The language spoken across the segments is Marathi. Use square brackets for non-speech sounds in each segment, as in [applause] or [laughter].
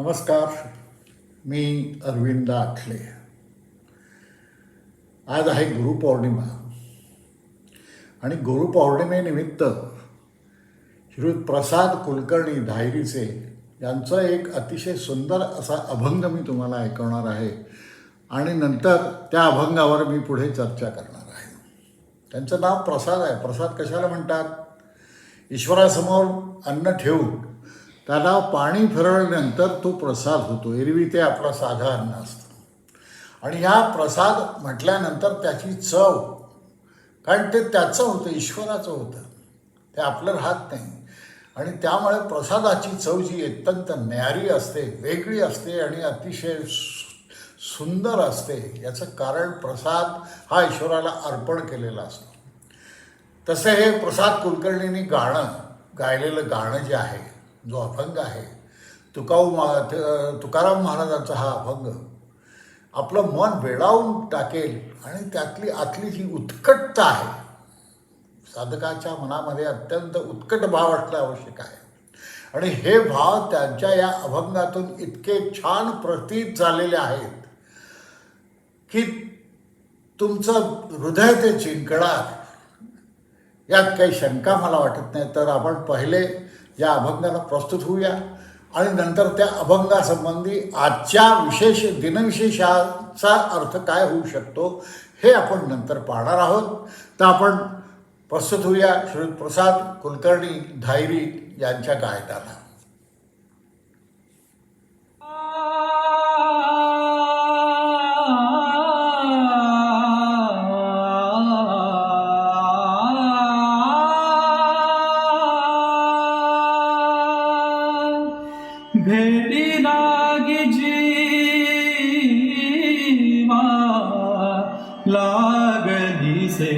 नमस्कार मी अरविंद आखले आज आहे गुरुपौर्णिमा आणि गुरुपौर्णिमेनिमित्त श्री प्रसाद कुलकर्णी धायरीचे यांचं एक अतिशय सुंदर असा अभंग मी तुम्हाला ऐकवणार आहे आणि नंतर त्या अभंगावर मी पुढे चर्चा करणार आहे. त्यांचं नाव प्रसाद आहे. प्रसाद कशाला म्हणतात? ईश्वरासमोर अन्न ठेवून त्याला पाणी फिरवल्यानंतर तो प्रसाद होतो. एरवी ते आपला साधा अन्न असतं. आणि ह्या प्रसाद म्हटल्यानंतर त्याची चव कारण ते त्याचं होतं ईश्वराचं होतं. ते आपलं राहत नाही. आणि त्यामुळे प्रसादाची चव जी अत्यंत न्यारी असते वेगळी असते आणि अतिशय सु- सुंदर असते. याचं कारण प्रसाद हा ईश्वराला अर्पण केलेला असतो. तसं हे प्रसाद कुलकर्णींनी गाणं गायलेलं गाणं जे आहे जो अभंग आहे तुकाऊ मा तुकाराम महाराजांचा हा अभंग आपलं मन वेळावून टाकेल आणि त्यातली आतली जी उत्कटता आहे साधकाच्या मनामध्ये अत्यंत उत्कट भाव असणं आवश्यक आहे. आणि हे भाव त्यांच्या या अभंगातून इतके छान प्रतीत झालेले आहेत की तुमचं हृदय ते जिंकणार यात काही शंका मला वाटत नाही तर आपण पहिले या अभंगाला प्रस्तुत होऊया. आणि नंतर त्या अभंगासंबंधी आजच्या विशेष दिनविशेषाचा अर्थ काय होऊ शकतो हे आपण नंतर पाहणार आहोत. तर आपण प्रस्तुत होऊया. श्री प्रसाद कुलकर्णी धायरी यांच्या गायनाला. जीवा लागली से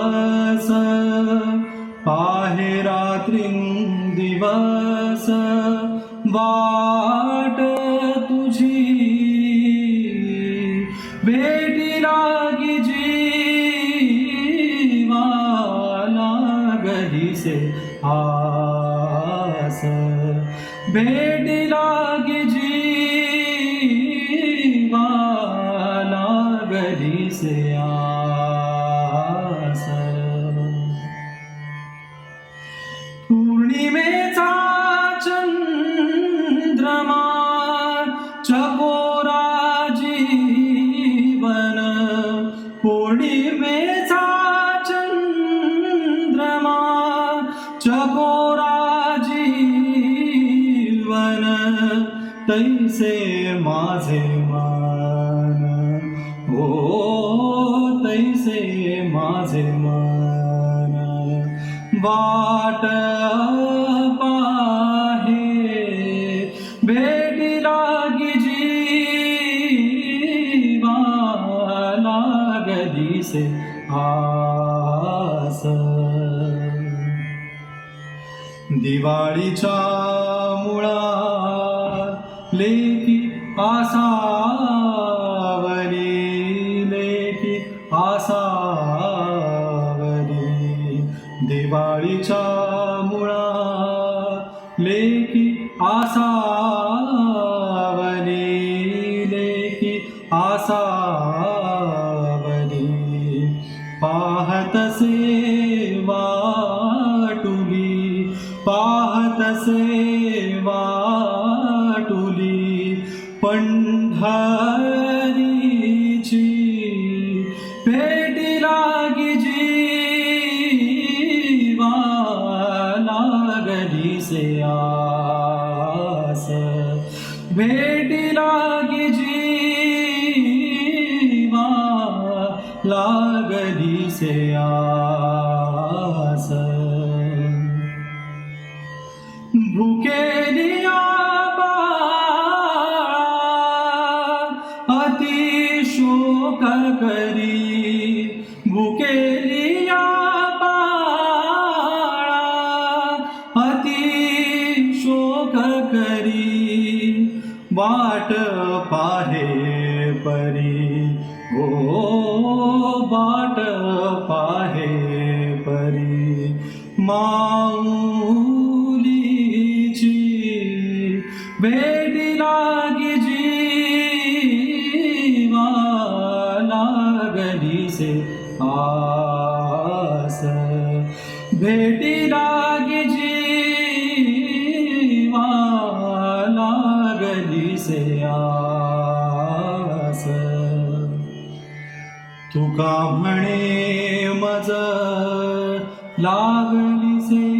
दिवस पाहे रात्रीं दिवस वा पूर्णिमेचा चंद्रमा चकोरा जीवन पौर्णिमेचा चंद्रमा चकोरा जीवन तैसे वाट पाहे। भेटी लागी जीवा लागली से आस दिवाळीच्या make asa आस भेटी लागी जीवा लागली से आस वाट पाहे लागली आस। तुका म्हणे मज लागली से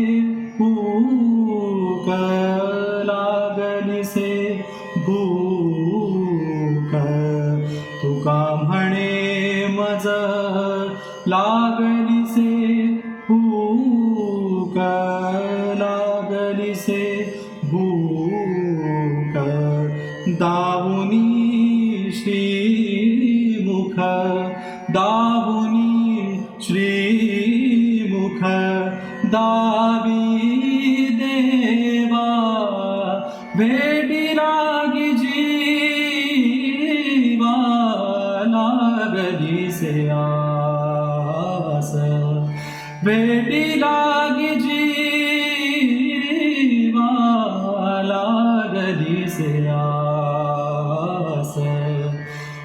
दावुनी श्रीमुख दावुनी श्रीमुख दावी देवा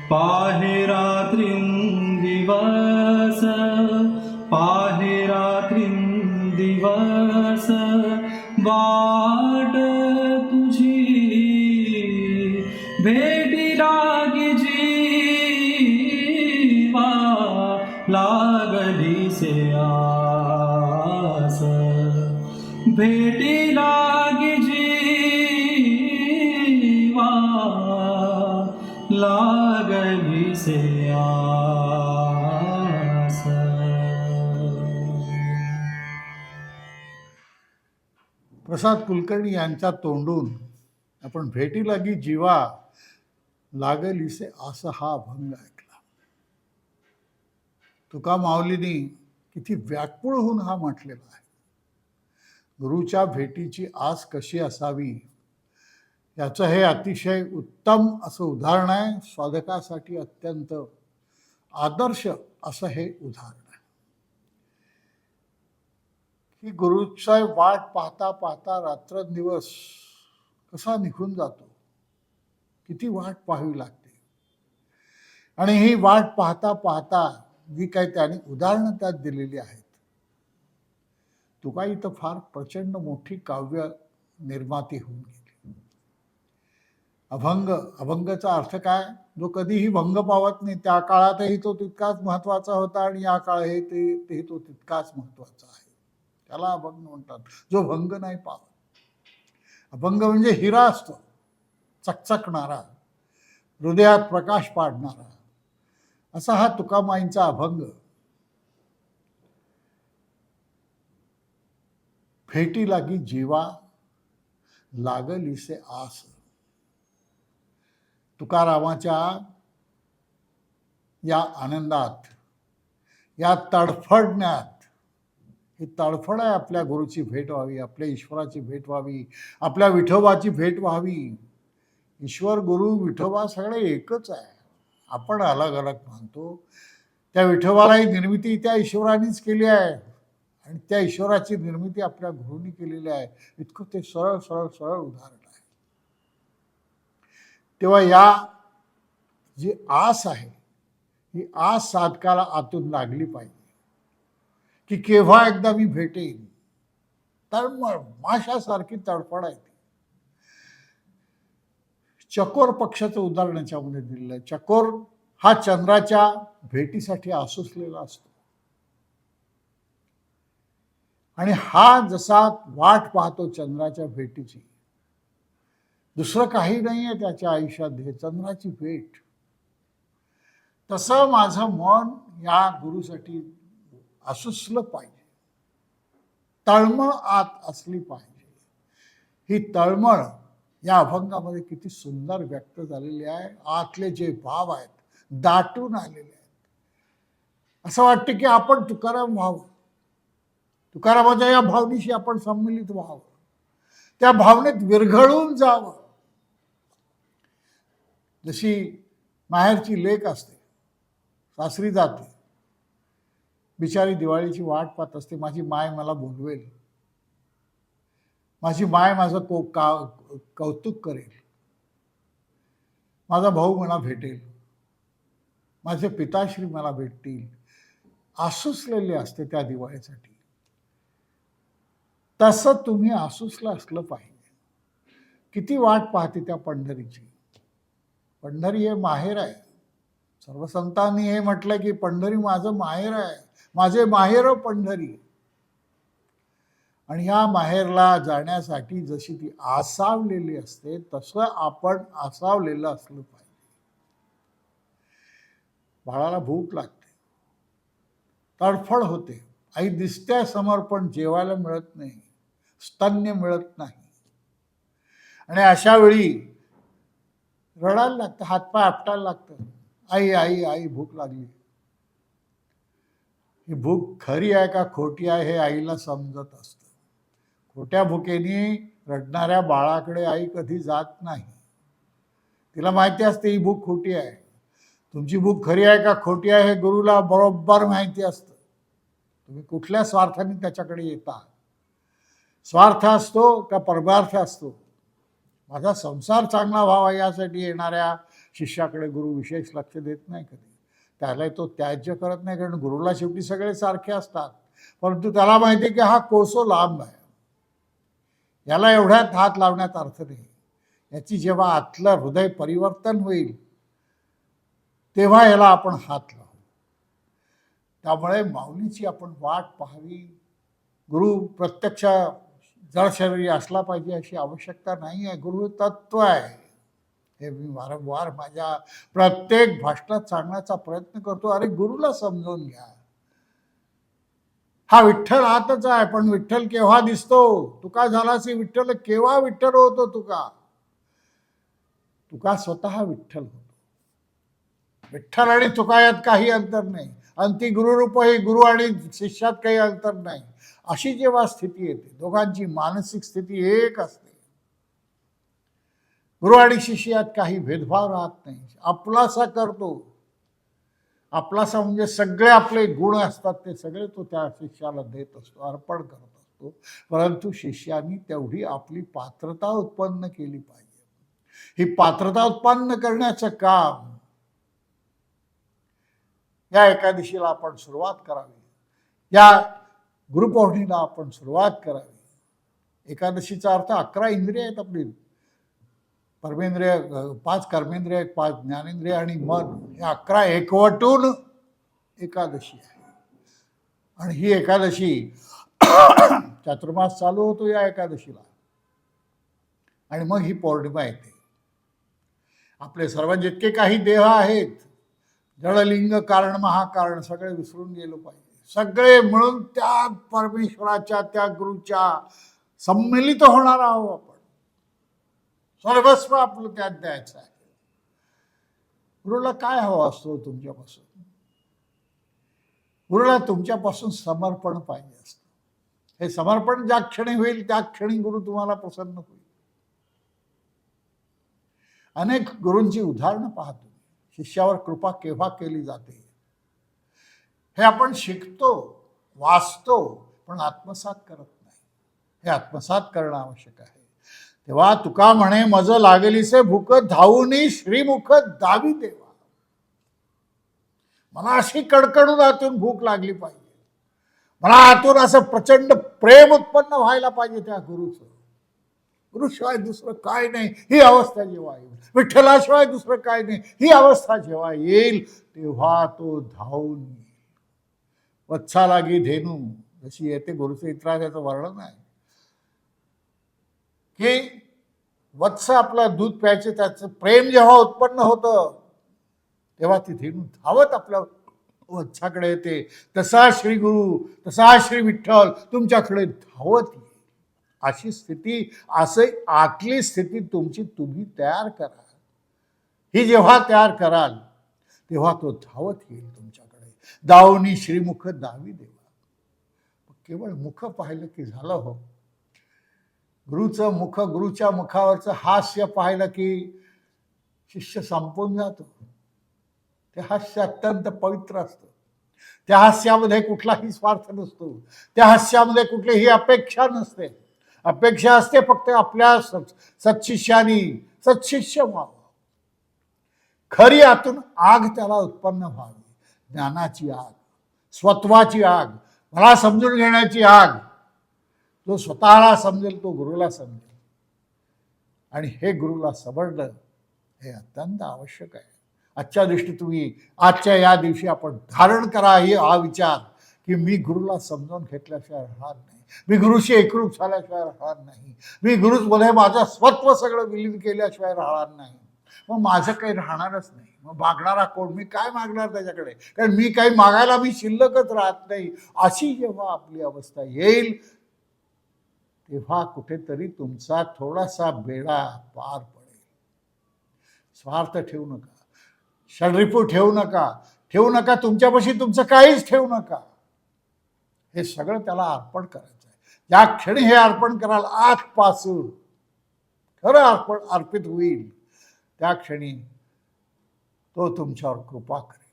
पाहि रात्रिं दिवस पाहि रात्रिं दिवस वा आस प्रसाद कुलकर्णी यांच्या तोंडून आपण भेटी लागी जीवा लागलीसे असं हा अभंग ऐकला. तुका माऊलीनी किती व्याकुळ होऊन हा म्हटलेला आहे. गुरुच्या भेटीची आस कशी असावी? याचं हे अतिशय उत्तम असं उदाहरण आहे. साधकासाठी अत्यंत आदर्श असं हे उदाहरण आहे. की गुरुचा वाट पाहता पाहता रात्रंदिवस कसा निघून जातो? किती वाट पाहावी लागते? आणि ही वाट पाहता पाहता जी काही त्याने उदाहरणं त्यात दिलेली आहेत तुका इथं फार प्रचंड मोठी काव्य निर्माती होऊन गेली. अभंग अभंगचा अर्थ काय? जो कधीही भंग पावत नाही त्या काळातही तो तितकाच महत्त्वाचा होता आणि या काळातही ते तेही तो तितकाच महत्त्वाचा आहे. त्याला अभंग म्हणतात. जो भंग नाही पावत. अभंग म्हणजे हिरा असतो. चकचकणारा. हृदयात प्रकाश पाडणारा. असा हा तुकामाईंचा अभंग. फेटी लागी जीवा लागलीसे आस. तुकारामाच्या या आनंदात या तडफडण्यात ही तडफड आहे आपल्या गुरुची भेट व्हावी आपल्या ईश्वराची भेट व्हावी आपल्या विठोबाची भेट व्हावी. ईश्वर गुरु विठोबा सगळे एकच आहे. आपण अलग अलग मानतो. त्या विठोबालाही निर्मिती त्या ईश्वरानेच केली आहे. आणि त्या ईश्वराची निर्मिती आपल्या गुरुनी केलेली आहे. इतकं ते सरळ सरळ सरळ उदाहरण आहे. तेव्हा या जी आस आहे ही आस साधकाला आतून लागली पाहिजे. की केव्हा एकदा मी भेटेन तळमळ माशासारखी तडफड आहे ती. चकोर पक्षाचं उदाहरण याच्यामध्ये दिलेलं आहे. चकोर हा चंद्राच्या भेटीसाठी आसुसलेला असतो. आणि हा जसा वाट पाहतो चंद्राच्या भेटीची दुसरं काही नाही आहे त्याच्या आयुष्यात हे चंद्राची भेट. तसं माझं मन या गुरुसाठी असुसलं पाहिजे. तळमळ आत असली पाहिजे. ही तळमळ या अभंगामध्ये किती सुंदर व्यक्त झालेली आहे. आतले जे भाव आहेत दाटून आलेले आहेत. असं वाटतं की आपण तुकाराम व्हावं. तुकारामाच्या या भावनेशी आपण संमिलित व्हावं. त्या भावनेत विरघळून जावं. जशी माहेरची लेक असते सासरी जाते बिचारी दिवाळीची वाट पाहत असते माझी माय मला बोलवेल. माझी माय माझं को का कौतुक करेल. माझा भाऊ मला भेटेल. माझे पिताश्री मला भेटतील. आसुसलेले असते त्या दिवाळीसाठी. तसं तुम्ही आसुसलं असलं पाहिजे. किती वाट पाहते त्या पंढरीची. पंढरी हे माहेर आहे. सर्व संतांनी हे म्हटलं की पंढरी माझं माहेर आहे. माझे माहेर पंढरी. आणि ह्या माहेरला जाण्यासाठी जशी ती आसावलेली असते तसं आपण आसावलेलं असलं पाहिजे. बाळाला भूक लागते. तडफड होते. आई दिसत्या समोर पण जेवायला मिळत नाही. स्तन्य मिळत नाही. आणि अशा वेळी रडायला लागतं हातपाय आपटायला लागतं. आई आई आई भूक लागली. ही भूक खरी आहे का खोटी आहे हे आईला समजत असतं. खोट्या भुकेने रडणाऱ्या बाळाकडे आई कधी जात नाही. तिला माहिती असते ही भूक खोटी आहे. तुमची भूक खरी आहे का खोटी आहे हे गुरुला बरोबर माहिती असतं. तुम्ही कुठल्या स्वार्थाने त्याच्याकडे येता? स्वार्थ असतो का परमार्थ असतो? माझा संसार चांगला व्हावा यासाठी येणाऱ्या शिष्याकडे गुरु विशेष लक्ष देत नाही कधी. त्याला तो त्याज्य करत नाही कारण गुरुला शेवटी सगळे सारखे असतात. परंतु त्याला माहिती आहे की हा कोसो लांब आहे. याला एवढ्यात हात लावण्यात अर्थ नाही. याची जेव्हा आतलं हृदय परिवर्तन होईल तेव्हा याला आपण हात लावू. त्यामुळे माऊलीची आपण वाट पाहावी. गुरु प्रत्यक्ष जळशरीरी असला पाहिजे अशी आवश्यकता नाही आहे. गुरु तत्व आहे. हे मी वारंवार माझ्या प्रत्येक भाषणात सांगण्याचा प्रयत्न करतो. अरे गुरुला समजून घ्या. हा विठ्ठल आतच आहे पण विठ्ठल केव्हा दिसतो? तुका झालासी विठ्ठल केव्हा विठ्ठल होतो तुका? तुका स्वतः विठ्ठल होतो. विठ्ठल आणि तुका यात काही अंतर नाही. आणि ती गुरुरूप ही गुरु आणि शिष्यात काही अंतर नाही. अशी जेव्हा स्थिती येते दोघांची मानसिक स्थिती एक असते. गुरु आणि शिष्यात काही भेदभाव राहत नाही. आपलासा करतो. आपलासा म्हणजे सगळे आपले गुण असतात ते सगळे तो त्या शिष्याला देत असतो अर्पण करत असतो. परंतु शिष्यानी तेवढी आपली पात्रता उत्पन्न केली पाहिजे. ही पात्रता उत्पन्न करण्याचं काम या एकादशीला आपण सुरुवात करावी. या गुरुपौर्णिमेला आपण सुरुवात करावी. एकादशीचा अर्थ अकरा इंद्रिय आहेत आपली. कर्मेंद्रिय पाच कर्मेंद्रिय पाच ज्ञानेंद्रिय आणि मन हे अकरा एकवटून एकादशी आहे. आणि ही एकादशी [clears throat] चातुर्मास चालू होतो या एकादशीला. आणि मग ही पौर्णिमा येते. आपले सर्व जितके काही देह आहेत जडलिंग कारण महाकारण सगळे विसरून गेलो पाहिजे. सगळे मिळून त्या परमेश्वराच्या त्या गुरुच्या संमिलित होणार आहोत आपण. सर्वस्व आपलं त्यात द्यायचं आहे. गुरुला काय हवं असतो हो तुमच्यापासून? गुरुला तुमच्यापासून समर्पण पाहिजे असतं. हे समर्पण ज्या क्षणी होईल त्या क्षणी गुरु तुम्हाला प्रसन्न होईल. अनेक गुरूंची उदाहरणं पाहतो. शिष्यावर कृपा केव्हा केली जाते? हे आपण शिकतो वाचतो पण आत्मसात करत नाही. हे आत्मसात करणं आवश्यक आहे. तेव्हा तुका म्हणे मज लागलीसे भूक धावूनी श्रीमुख दावी देवा. मला अशी कडकडून आतून भूक लागली पाहिजे. मला आतून असं प्रचंड प्रेम उत्पन्न व्हायला पाहिजे त्या गुरुचं. गुरुशिवाय दुसरं काय नाही. ही अवस्था जेव्हा येईल विठ्ठलाशिवाय दुसरं काय नाही. ही अवस्था जेव्हा येईल तेव्हा तो धावून येईल. वत्सा लागी धेनू जशी येते गुरुचं इतरा त्याचं वर्णन आहे. की वत्स आपला दूध प्यायचे त्याचं प्रेम जेव्हा उत्पन्न होतं तेव्हा ती धेनू धावत आपल्या वत्साकडे येते. तसा श्री गुरु तसा श्री विठ्ठल तुमच्याकडे धावत येईल. अशी स्थिती असे आतली स्थिती तुमची तुम्ही तयार करा ही जेव्हा तयार कराल तेव्हा तो धावत येईल तुमच्याकडे. दावनी श्रीमुख दावी देवा केवळ मुख पाहिलं की झालं हो. गुरुचं मुख गुरुच्या मुखावरचं हास्य पाहिलं की शिष्य संपून जातो. ते हास्य अत्यंत पवित्र असतं. त्या हास्यामध्ये कुठलाही स्वार्थ नसतो. त्या हास्यामध्ये कुठलीही अपेक्षा नसते. अपेक्षा असते फक्त आपल्या सत् सत्शिष्यानी सत्शिष्य व्हावं. खरी आतून आग त्याला उत्पन्न व्हावी. ज्ञानाची आग स्वत्वाची आग मला समजून घेण्याची आग. जो स्वतःला समजेल तो गुरुला समजेल. आणि हे गुरुला समजलं हे अत्यंत आवश्यक आहे. आजच्या दृष्टी तुम्ही आजच्या या दिवशी आपण धारण करा हे हा विचार की मी गुरुला समजावून घेतल्याशिवाय राहणार नाही. मी गुरुशी एकरूप झाल्याशिवाय राहणार नाही. मी गुरुमध्ये माझं स्वत्व सगळं विलीन केल्याशिवाय राहणार नाही. मग माझं काही राहणारच नाही. मग मागणारा कोण? मी काय मागणार त्याच्याकडे? कारण मी काही मागायला मी शिल्लकच राहत नाही. अशी जेव्हा आपली अवस्था येईल तेव्हा कुठेतरी तुमचा थोडासा बेडा पार पडेल. स्वार्थ ठेवू नका. षडरिपू ठेवू नका. ठेवू नका तुमच्यापाशी तुमचं काहीच ठेवू नका. हे सगळं त्याला अर्पण करायचं. ज्या क्षणी हे अर्पण कराल आजपासून. खरं अर्पण अर्पित होईल. त्या क्षणी तो तुमच्यावर कृपा करेल.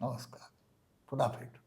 नमस्कार. पुन्हा भेटू.